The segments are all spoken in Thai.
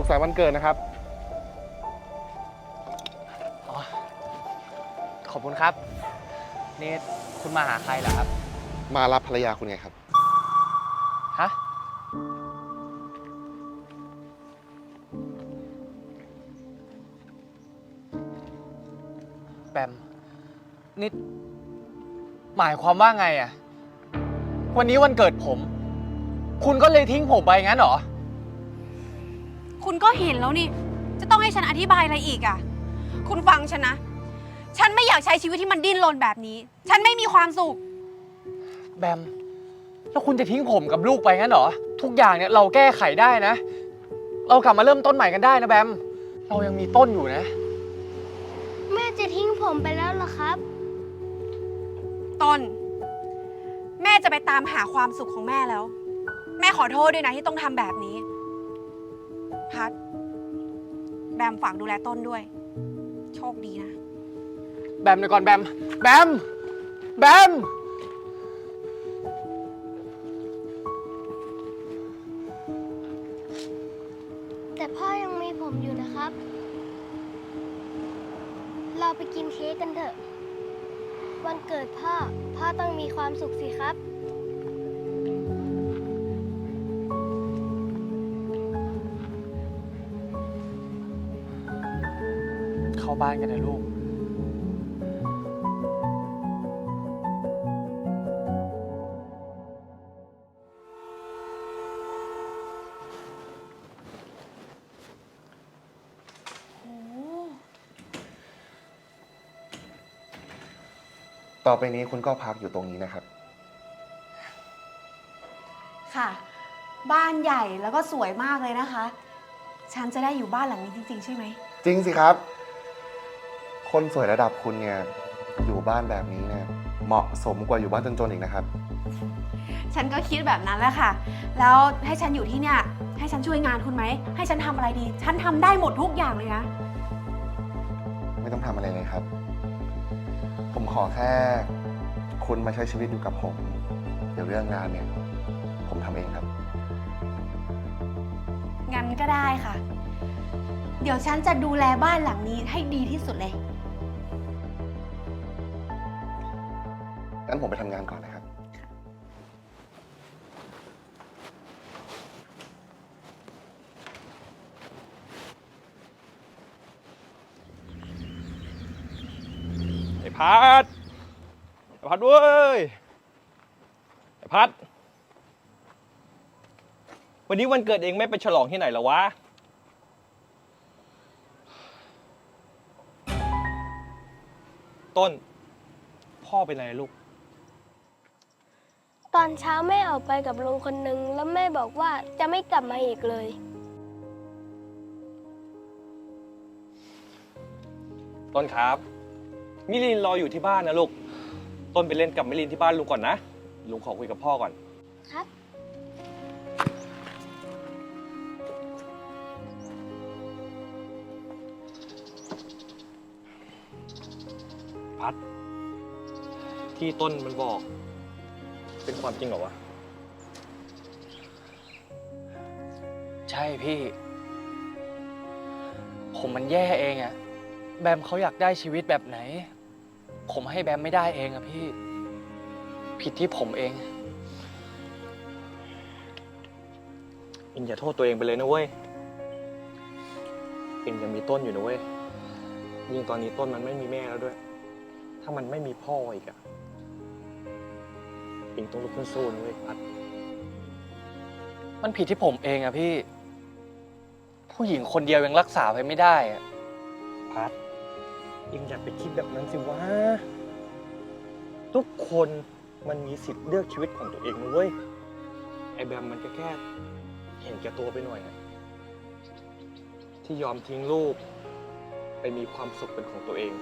สุขสันต์วันเกิดนะครับขอบคุณครับ นี่คุณมาหาใครเหรอครับ มารับภรรยาคุณไงครับ ฮะแบมนี่หมายความว่าไงอะวันนี้วันเกิดผม คุณก็เลยทิ้งผมไปงั้นเหรอ คุณก็เห็นแล้วนี่ จะต้องให้ฉันอธิบายอะไรอีกอะคุณฟังฉันนะ ฉันไม่อยากใช้ชีวิตที่มันดิ้นรนแบบนี้ ฉันไม่มีความสุข แบม แล้วคุณจะทิ้งผมกับลูกไปงั้นเหรอ ทุกอย่างเนี่ยเราแก้ไขได้นะ เรากลับมาเริ่มต้นใหม่กันได้นะแบม เรายังมีต้นอยู่นะ แม่จะทิ้งผมไปแล้วเหรอครับ ต้น แม่จะไปตามหาความสุขของแม่แล้ว แม่ขอโทษด้วยนะที่ต้องทำแบบนี้ พัดแบมฝากดูแลต้นด้วย โชคดีนะ แบมเดี๋ยวก่อนแบม แบม แบม แต่พ่อยังมีผมอยู่นะครับ เราไปกินเค้กกันเถอะ วันเกิดพ่อ พ่อต้องมีความสุขสิครับ เข้าบ้านกันนะลูก ต่อไปนี้คุณก็พักอยู่ตรงนี้นะครับ ค่ะ บ้านใหญ่แล้วก็สวยมากเลยนะคะ ฉันจะได้อยู่บ้านหลังนี้จริง ๆ ใช่ไหม จริงสิครับ คนสวยระดับคุณเนี่ยอยู่บ้านแบบนี้เนี่ยเหมาะสมกว่าอยู่บ้านจนๆอีกนะครับ ฉันก็คิดแบบนั้นแหละค่ะ แล้วให้ฉันอยู่ที่เนี่ย ให้ฉันช่วยงานคุณไหม ให้ฉันทำอะไรดี ฉันทำได้หมดทุกอย่างเลยนะ ไม่ต้องทำอะไรเลยครับ ผมขอแค่คุณมาใช้ชีวิตอยู่กับผม เดี๋ยวเรื่องงานเนี่ย ผมทำเองครับ งั้นก็ได้ค่ะ เดี๋ยวฉันจะดูแลบ้านหลังนี้ให้ดีที่สุดเลย งั้นผมไปทำงานก่อนนะครับ ไอ้พัดไอ้พัดเว้ยไอ้พัด วันนี้วันเกิดเองไม่ไปฉลองที่ไหนเหรอวะ ต้น พ่อเป็นไรลูก ตอนเช้าแม่ออกไปกับลุงคนนึง แล้วแม่บอกว่าจะไม่กลับมาอีกเลย ต้นครับ มิลินรออยู่ที่บ้านนะลูก ต้นไปเล่นกับมิลินที่บ้านลุงก่อนนะ ลุงขอคุยกับพ่อก่อน ครับ พัด ที่ต้นมันบอก เป็นความจริงเหรอวะ ใช่พี่ ผมมันแย่เองอะแบมเขาอยากได้ชีวิตแบบไหน ผมให้แบมไม่ได้เองอะพี่ ผิดที่ผมเองเองอย่าโทษตัวเองไปเลยนะเว้ยเองยังมีต้นอยู่นะเว้ย ยิ่งตอนนี้ต้นมันไม่มีแม่แล้วด้วย ถ้ามันไม่มีพ่ออีกอะ เองต้องลุกขึ้นสู้นะเว้ยพัด มันผิดที่ผมเองอะพี่ ผู้หญิงคนเดียวยังรักษาไว้ไม่ได้อะพัดเองอย่าไปคิดแบบนั้นสิวะ ทุกคนมันมีสิทธิ์เลือกชีวิตของตัวเองนะเว้ย ไอแบมมันก็แค่เห็นแก่ตัวไปหน่อยอะที่ยอมทิ้งลูก ไปมีความสุขเป็นของตัวเอง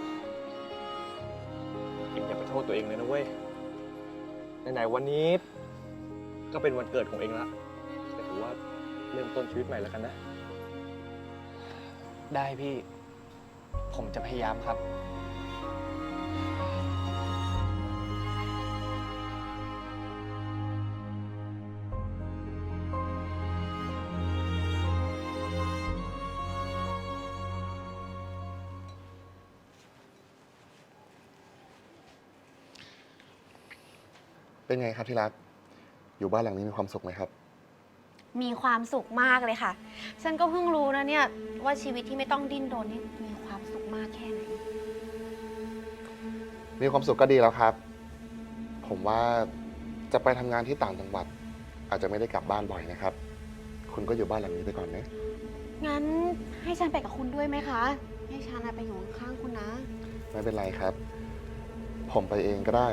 เองอย่าไปโทษตัวเองเลยนะเว้ย ไหนๆวันนี้ ก็เป็นวันเกิดของเองละแต่ถือว่าเริ่มต้นชีวิตใหม่แล้วกันนะ ได้พี่ ผมจะพยายามครับ เป็นไงครับที่รัก อยู่บ้านหลังนี้มีความสุขไหมครับ มีความสุขมากเลยค่ะ ฉันก็เพิ่งรู้นะเนี่ยว่าชีวิตที่ไม่ต้องดิ้นรนนี่มีความสุขมากแค่ไหน มีความสุขก็ดีแล้วครับ ผมว่าจะไปทำงานที่ต่างจังหวัด อาจจะไม่ได้กลับบ้านบ่อยนะครับ คุณก็อยู่บ้านหลังนี้ไปก่อนนะ งั้นให้ฉันไปกับคุณด้วยไหมคะ ให้ฉันอะไปอยู่ข้างๆคุณนะ ไม่เป็นไรครับ ผมไปเองก็ได้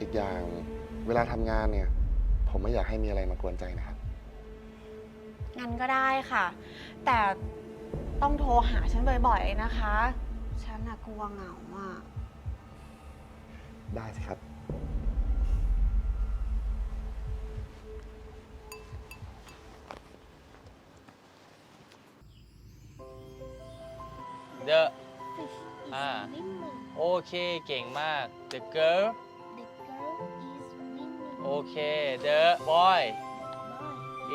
อีกอย่าง เวลาทำงานเนี่ย ผมไม่อยากให้มีอะไรมากวนใจนะครับ งั้นก็ได้ค่ะ แต่ต้องโทรหาฉันบ่อยๆนะคะ ฉันอะกลัวเหงาอะ ได้สิครับ The Fish is Ah. swimming. โอเคเก่งมาก The girl The girl เค The boy Boy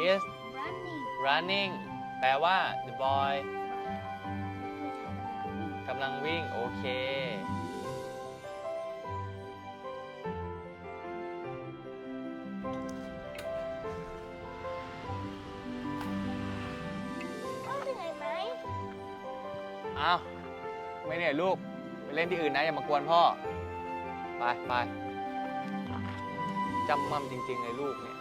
is running. running แปลว่า the boy กำลังวิ่ง โอเค พ่อเหนื่อยไหมอ้าว ไม่เหนื่อยลูก ไปเล่นที่อื่นนะ อย่ามากวนพ่อ ไปไป จำมั่มจริงๆเลยลูกเนี่ย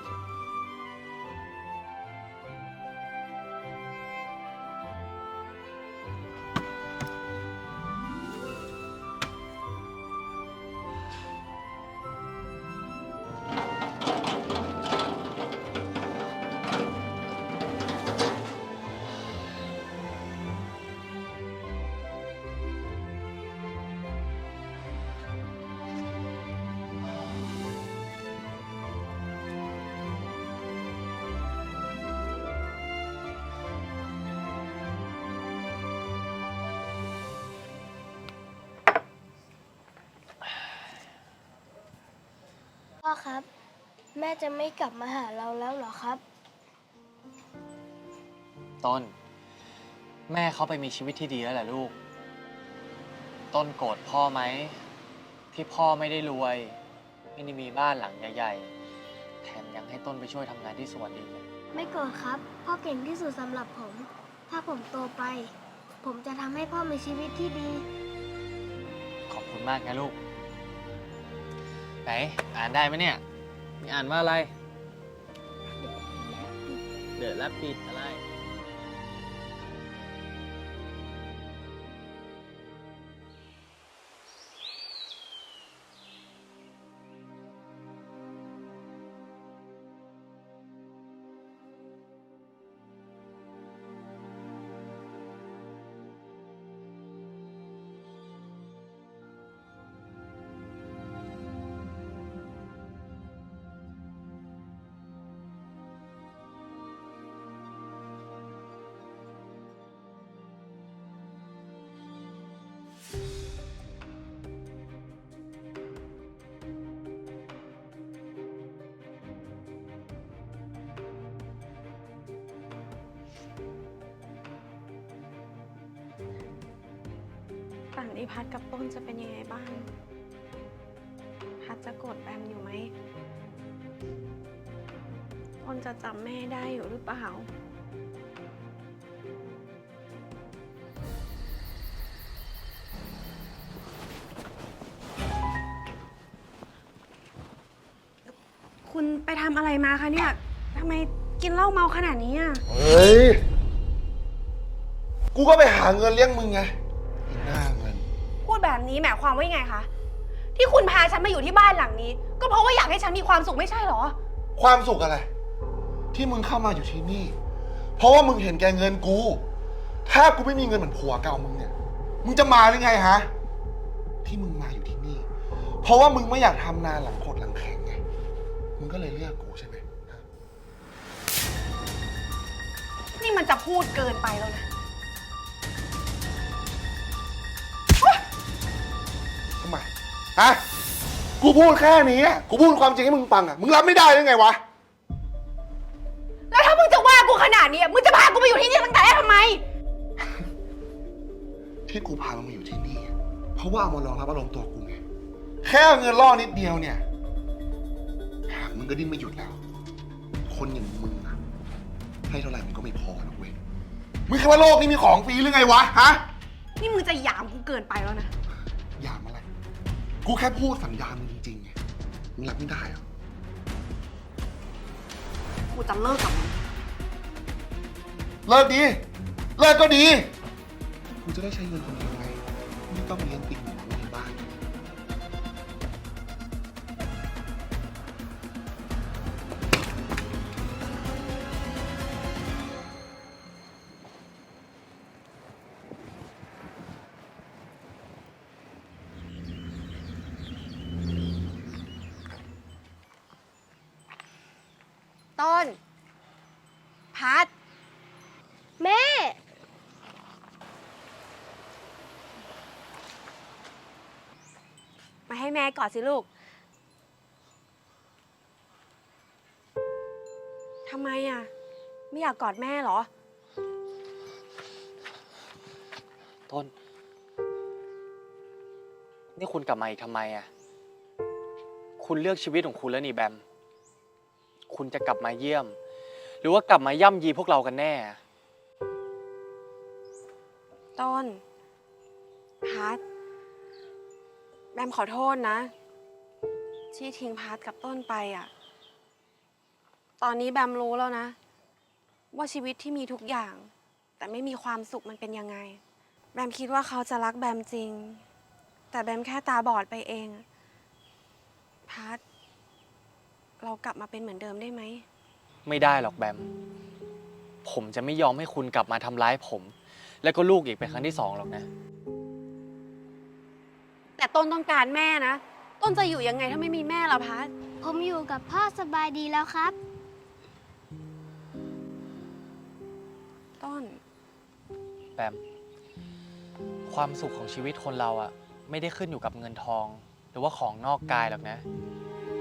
พ่อครับ แม่จะไม่กลับมาหาเราแล้วเหรอครับ ต้น แม่เขาไปมีชีวิตที่ดีแล้วแหละลูก ต้นโกรธพ่อไหม ที่พ่อไม่ได้รวย ไม่ได้มีบ้านหลังใหญ่ๆ แถมยังให้ต้นไปช่วยทำงานที่สวนอีกไม่โกรธครับ พ่อเก่งที่สุดสำหรับผม ถ้าผมโตไป ผมจะทำให้พ่อมีชีวิตที่ดี ขอบคุณมากนะลูก ไหนอ่านได้ไหมเนี่ย มีอ่านว่าอะไร เดอะรับปิดอะไร ป่านนี้พัดกับต้นจะเป็นยังไงบ้าง พัดจะโกรธแบมอยู่ไหม ต้นจะจำแม่ได้อยู่หรือเปล่า คุณไปทำอะไรมาคะเนี่ยทำไมกินเหล้าเมาขนาดนี้อะ เฮ้ย กูก็ไปหาเงินเลี้ยงมึงไงไอ้หน้าเงิน ดแบบนี้หมายความว่ายังไงคะ ที่คุณพาฉันมาอยู่ที่บ้านหลังนี้ ก็เพราะว่าอยากให้ฉันมีความสุขไม่ใช่เหรอ ความสุขอะไร ที่มึงเข้ามาอยู่ที่นี่ เพราะว่ามึงเห็นแกเงินกู ถ้ากูไม่มีเงินเหมือนผัวเก่ามึงเนี่ย มึงจะมาหรือไงฮะ ที่มึงมาอยู่ที่นี่ เพราะว่ามึงไม่อยากทำนานหลังโคตรหลังแข็งไง มึงก็เลยเลือกกูใช่ไหมฮะนี่มันจะพูดเกินไปแล้วนะ ฮะ กูพูดแค่นี้อะกูพูดความจริงให้มึงฟังอะ มึงรับไม่ได้หรือไงวะ แล้วถ้ามึงจะว่ากูขนาดนี้อะมึงจะพากูมาอยู่ที่นี่ตั้งแต่แรกทำไม ที่กูพามึงมาอยู่ที่นี่ เพราะว่าเอามารองรับอารมณ์ตัวกูไง แค่เอาเงินล่อนิดเดียวเนี่ยก็ดิ้นไม่หยุดแล้ว คนอย่างมึงอะให้เท่าไหร่มันก็ไม่พอหรอกเว้ย มึงคิดว่าโลกนี้มีของฟรีหรือไงวะ ฮะ นี่มึงจะหยามกูเกินไปแล้วนะ กูแค่พูดสัญญามึงจริงๆไงมึงรับไม่ได้เหรอ กูจะเลิกกับมึงเลิกดี เลิกก็ดี กูจะได้ใช้เงินคนเดียวไงไม่ต้องเลี้ยงติ่ง ให้แม่กอดสิลูกทำไมอะ ไม่อยากกอดแม่เหรอ ต้น นี่คุณกลับมาอีกทำไมอะ คุณเลือกชีวิตของคุณแล้วนี่แบม คุณจะกลับมาเยี่ยม หรือว่ากลับมาย่ำยีพวกเรากันแน่ ต้นพัด แบมขอโทษนะ ที่ทิ้งพัดกับต้นไปอะ ตอนนี้แบมรู้แล้วนะ ว่าชีวิตที่มีทุกอย่าง แต่ไม่มีความสุขมันเป็นยังไง แบมคิดว่าเขาจะรักแบมจริง แต่แบมแค่ตาบอดไปเองพัดเรากลับมาเป็นเหมือนเดิมได้ไหม ไม่ได้หรอกแบม ผมจะไม่ยอมให้คุณกลับมาทำร้ายผม แล้วก็ลูกอีกเป็นครั้งที่สองหรอกนะ แต่ต้นต้องการแม่นะ ต้นจะอยู่ยังไงถ้าไม่มีแม่ล่ะพัดผมอยู่กับพ่อสบายดีแล้วครับ ต้นแบมความสุขของชีวิตคนเราอะไม่ได้ขึ้นอยู่กับเงินทอง หรือว่าของนอกกายหรอกนะ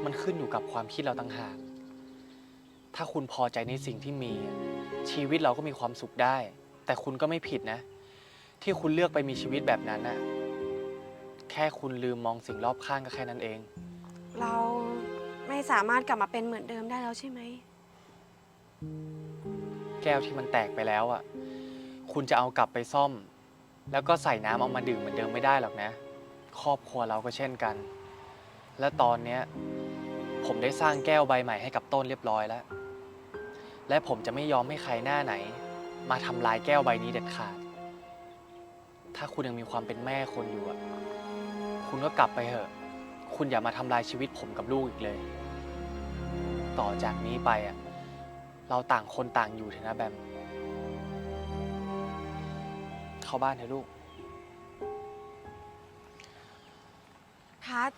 มันขึ้นอยู่กับความคิดเราต่างหาก ถ้าคุณพอใจในสิ่งที่มีอะชีวิตเราก็มีความสุขได้ แต่คุณก็ไม่ผิดนะ ที่คุณเลือกไปมีชีวิตแบบนั้นน่ะ แค่คุณลืมมองสิ่งรอบข้างก็แค่นั้นเอง เราไม่สามารถกลับมาเป็นเหมือนเดิมได้แล้วใช่ไหม แก้วที่มันแตกไปแล้วอะ คุณจะเอากลับไปซ่อม แล้วก็ใส่น้ำเอามาดื่มเหมือนเดิมไม่ได้หรอกนะ ครอบครัวเราก็เช่นกัน และตอนเนี้ยผมได้สร้างแก้วใบใหม่ให้กับต้นเรียบร้อยแล้ว และผมจะไม่ยอมให้ใครหน้าไหน มาทำลายแก้วใบนี้เด็ดขาด ถ้าคุณยังมีความเป็นแม่คนอยู่อะ คุณก็กลับไปเถอะ คุณอย่ามาทำลายชีวิตผมกับลูกอีกเลย ต่อจากนี้ไปอะ เราต่างคนต่างอยู่เถอะนะแบม เข้าบ้านเถอะลูก พัด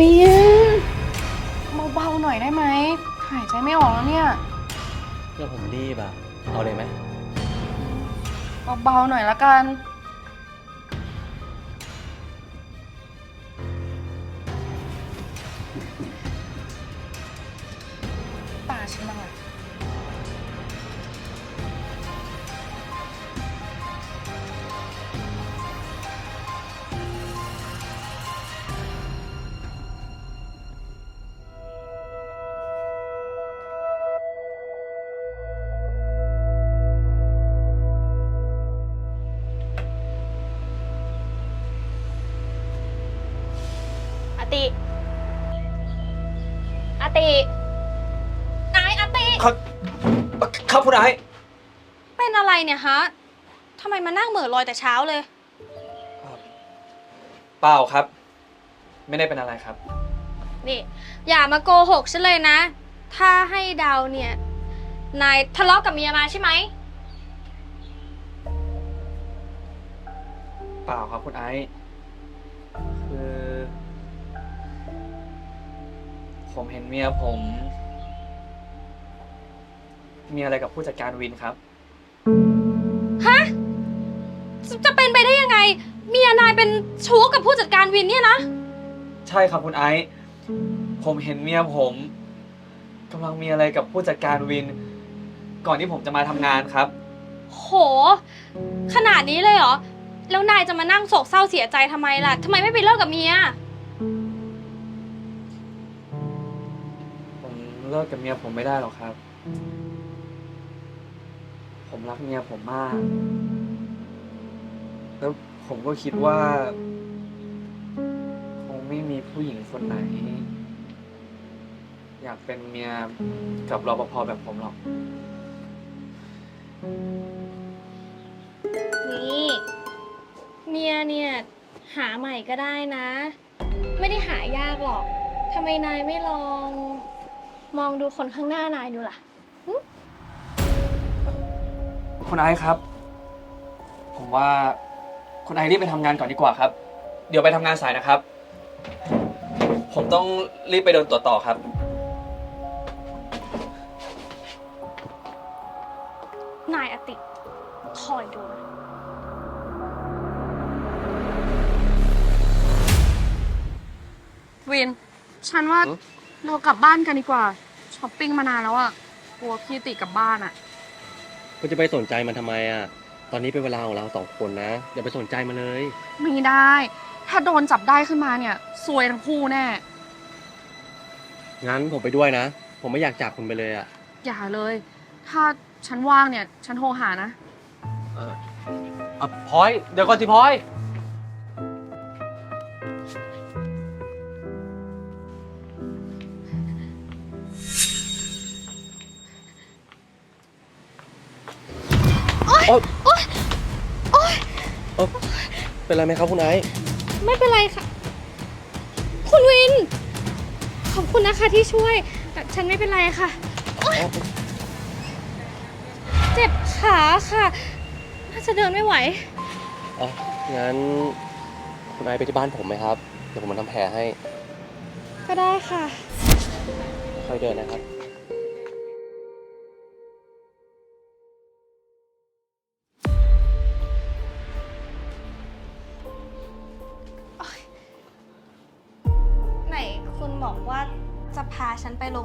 วินเบาๆหน่อยได้ไหมหายใจไม่ออกแล้วเนี่ยเรื่องผมรีบอะเอาเลยไหมเบาๆหน่อยละกัน ครับคุณไอซ์เป็นอะไรเนี่ยฮะทำไมมานั่งเหม่อลอยแต่เช้าเลย เปล่าครับ ไม่ได้เป็นอะไรครับ นี่ อย่ามาโกหกฉันเลยนะ ถ้าให้เดาเนี่ย นายทะเลาะกับเมียมาใช่ไหม เปล่าครับคุณไอซ์คือ ผมเห็นเมียผม มีอะไรกับผู้จัดการวินครับ ฮะจะจะเป็นไปได้ยังไง เมียนายเป็นชู้กับผู้จัดการวินเนี่ยนะ ใช่ครับคุณไอซ์ผมเห็นเมียผมกำลังมีอะไรกับผู้จัดการวิน ก่อนที่ผมจะมาทำงานครับ โห ขนาดนี้เลยเหรอ แล้วนายจะมานั่งโศกเศร้าเสียใจทำไมล่ะทำไมไม่ไปเลิกกับเมีย ผมเลิกกับเมียผมไม่ได้หรอกครับ ผมรักเมียผมมาก แล้วผมก็คิดว่า คงไม่มีผู้หญิงคนไหน อยากเป็นเมียกับรปภแบบผมหรอก นี่ เมียเนี่ยหาใหม่ก็ได้นะ ไม่ได้หายากหรอกทำไมนายไม่ลอง มองดูคนข้างหน้านายดูล่ะ คุณไอซ์ครับ ผมว่าคุณไอซ์รีบไปทำงานก่อนดีกว่าครับ เดี๋ยวไปทำงานสายนะครับ ผมต้องรีบไปโดนตรวจต่อครับ นายอติ คอยดูนะ วิน ฉันว่าหือ เรากลับบ้านกันดีกว่าช้อปปิ้งมานานแล้วอะกลัวพี่ติกลับบ้านอะ คุณจะไปสนใจมันทำไมอะ ตอนนี้เป็นเวลาของเราสองคนนะ อย่าไปสนใจมันเลย ไม่ได้ ถ้าโดนจับได้ขึ้นมาเนี่ยซวยทั้งคู่แน่ งั้นผมไปด้วยนะ ผมไม่อยากจากคุณไปเลยอะ อย่าเลย ถ้าฉันว่างเนี่ย ฉันโทรหานะ เอออะพลอย เดี๋ยวก่อนสิพลอย โอ๊ยโอ๊ยโอ๊ยเป็นไรไหมครับคุณไอซ์ไม่เป็นไรค่ะ คุณวิน ขอบคุณนะคะที่ช่วย แต่ฉันไม่เป็นไรค่ะโอ๊ยเจ็บขาค่ะ น่าจะเดินไม่ไหวอ๋องั้นคุณไอซ์ไปที่บ้านผมไหมครับ เดี๋ยวผมมาทำแผลให้ ก็ได้ค่ะ ค่อยเดินนะครับ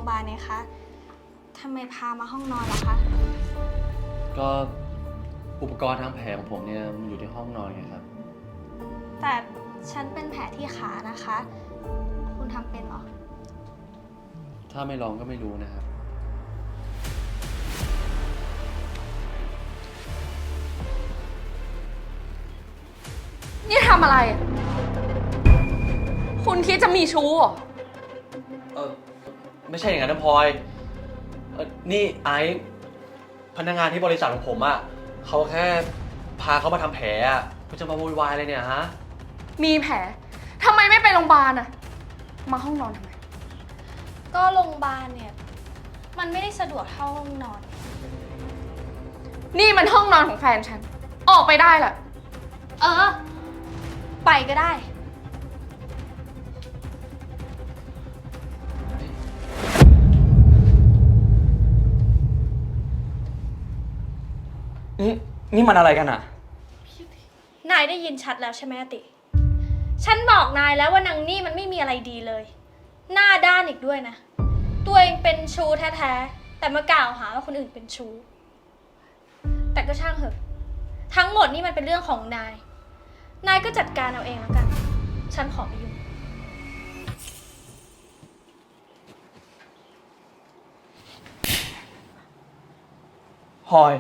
รงพยาบาลเนี่ยคะทำไมพามาห้องนอนล่ะคะ ก็อุปกรณ์ทางแผลของผมเนี่ยมันอยู่ที่ห้องนอนไงครับ แต่ฉันเป็นแผลที่ขานะคะ คุณทำเป็นเหรอ ถ้าไม่ลองก็ไม่รู้นะครับ นี่ทำอะไรอะคุณคิดจะมีชู้เหรอ เออ ไม่ใช่อย่างนั้นนะพลอยเออนี่ไอซ์พนักงานที่บริษัทของผมอะ่ะเขาแค่พาเขามาทำแผลอะ่ะคุณจะมาโวยวายอะไรเนี่ยฮะ มีแผลทำไมไม่ไปโรงพยาบาลอะมาห้องนอนทำไม ก็โรงพยาบาลเนี่ย มันไม่ได้สะดวกเท่าห้องนอน นี่มันห้องนอนของแฟนฉัน ออกไปได้แหละ เออ ไปก็ได้ นี่นี่มันอะไรกันอะ นายได้ยินชัดแล้วใช่ไหมอติ ฉันบอกนายแล้วว่านางนี่มันไม่มีอะไรดีเลย หน้าด้านอีกด้วยนะ ตัวเองเป็นชู้แท้ๆ แต่มากล่าวหาว่าคนอื่นเป็นชู้แต่ก็ช่างเถอะ ทั้งหมดนี่มันเป็นเรื่องของนาย นายก็จัดการเอาเองแล้วกัน ฉันขอไม่ยุ่ง พลอย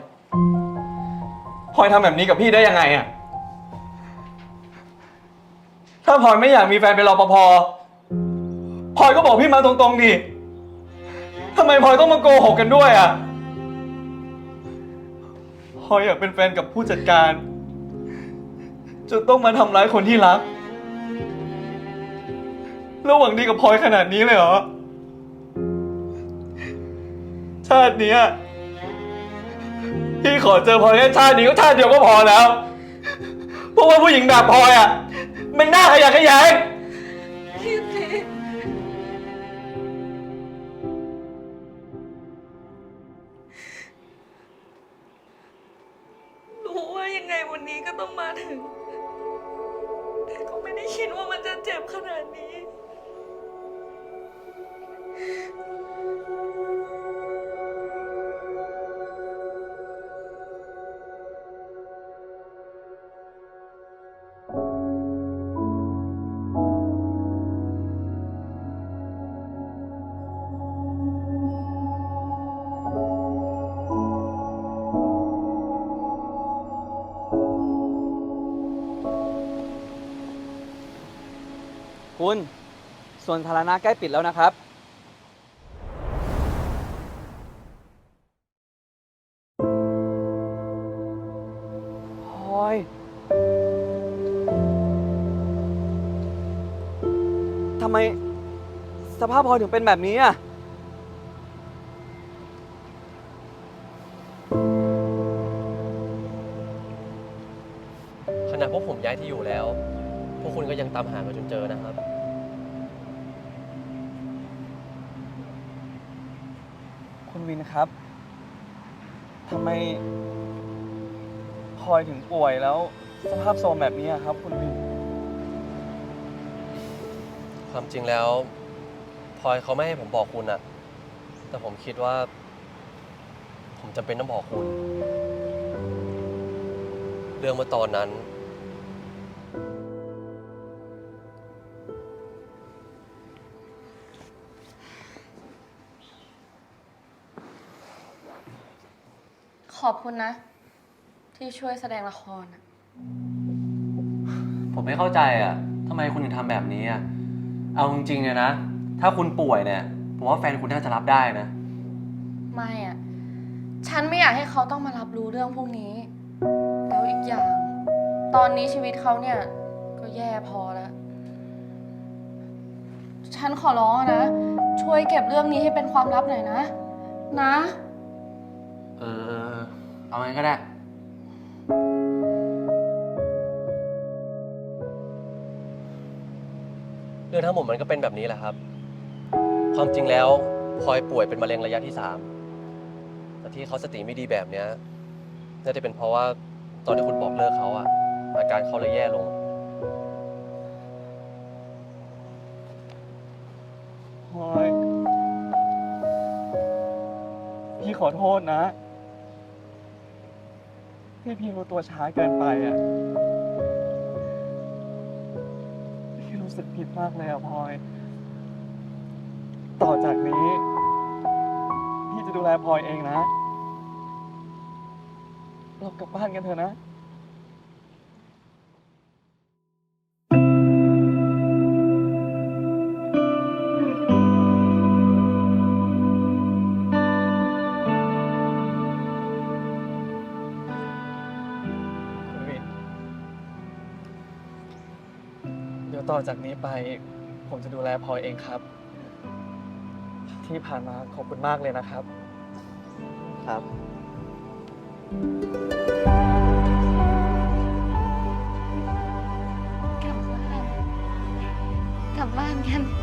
พ ลอยทำแบบนี้กับพี่ได้ยังไงอะถ้าพลอยไม่อยากมีแฟนเป็นรปภพลอยก็บอกพี่มาตรงๆดิทำไมพลอยต้องมาโกหกกันด้วยอะพลอยอยากเป็นแฟนกับผู้จัดการจนต้องมาทำร้ายคนที่รัก แล้วหวังดีกับพลอยขนาดนี้เลยเหรอ ชาติเนี้ย พี่ขอเจอพลอยแค่ชาตินี้ก็ชาติเดียวก็พอแล้ว เพราะว่าผู้หญิงแบบพลอยอะ มันน่าขยะแขยงรู้ว่ายังไงวันนี้ก็ต้องมาถึง แต่ก็ไม่ได้คิดว่ามันจะเจ็บขนาดนี้ วนสาธารณะใกล้ปิดแล้วนะครับพลอยทำไมสภาพพลอยถึงเป็นแบบนี้อะ ขณะพวกผมย้ายที่อยู่แล้ว พวกคุณก็ยังตามหากันจนเจอนะครับ มินครับทำไมพลอยถึงป่วยแล้ว สภาพโซมแบบนี้อะครับ คุณวิน ความจริงแล้วพลอยเขาไม่ให้ผมบอกคุณอะแต่ผมคิดว่า ผมจำเป็นต้องบอกคุณ เรื่องเมื่อตอนนั้น ขอบคุณนะ ที่ช่วยแสดงละครอะผมไม่เข้าใจอะทำไมคุณถึงทำแบบนี้อะเอาจริงๆเลยนะ ถ้าคุณป่วยเนี่ย ผมว่าแฟนคุณน่าจะรับได้นะ ไม่อะฉันไม่อยากให้เขาต้องมารับรู้เรื่องพวกนี้ แล้วอีกอย่าง ตอนนี้ชีวิตเขาเนี่ย ก็แย่พอแล้ว ฉันขอร้องอะนะ ช่วยเก็บเรื่องนี้ให้เป็นความลับหน่อยนะ นะ เออ เออเออเอางั้นก็ได้ เรื่องทั้งหมดมันก็เป็นแบบนี้แหละครับ ความจริงแล้วพลอยป่วยเป็นมะเร็งระยะที่สามแต่ที่เขาสติไม่ดีแบบเนี้ยน่าจะเป็นเพราะว่าตอนที่คุณบอกเลิกเขาอะอาการเขาเลยแย่ลง พลอย พี่ขอโทษนะ พี่พีรู้ตัวช้าเกินไปอะ พี่รู้สึกผิดมากเลยอะพลอย ต่อจากนี้ พี่จะดูแลพลอยเองนะ เรากลับบ้านกันเถอะนะ ยวต่อจากนี้ไป ผมจะดูแลพลอยเองครับ ที่ผ่านมาขอบคุณมากเลยนะครับ ครับ กลับบ้าน กลับบ้านกันกลับบ้านกลับบ้าน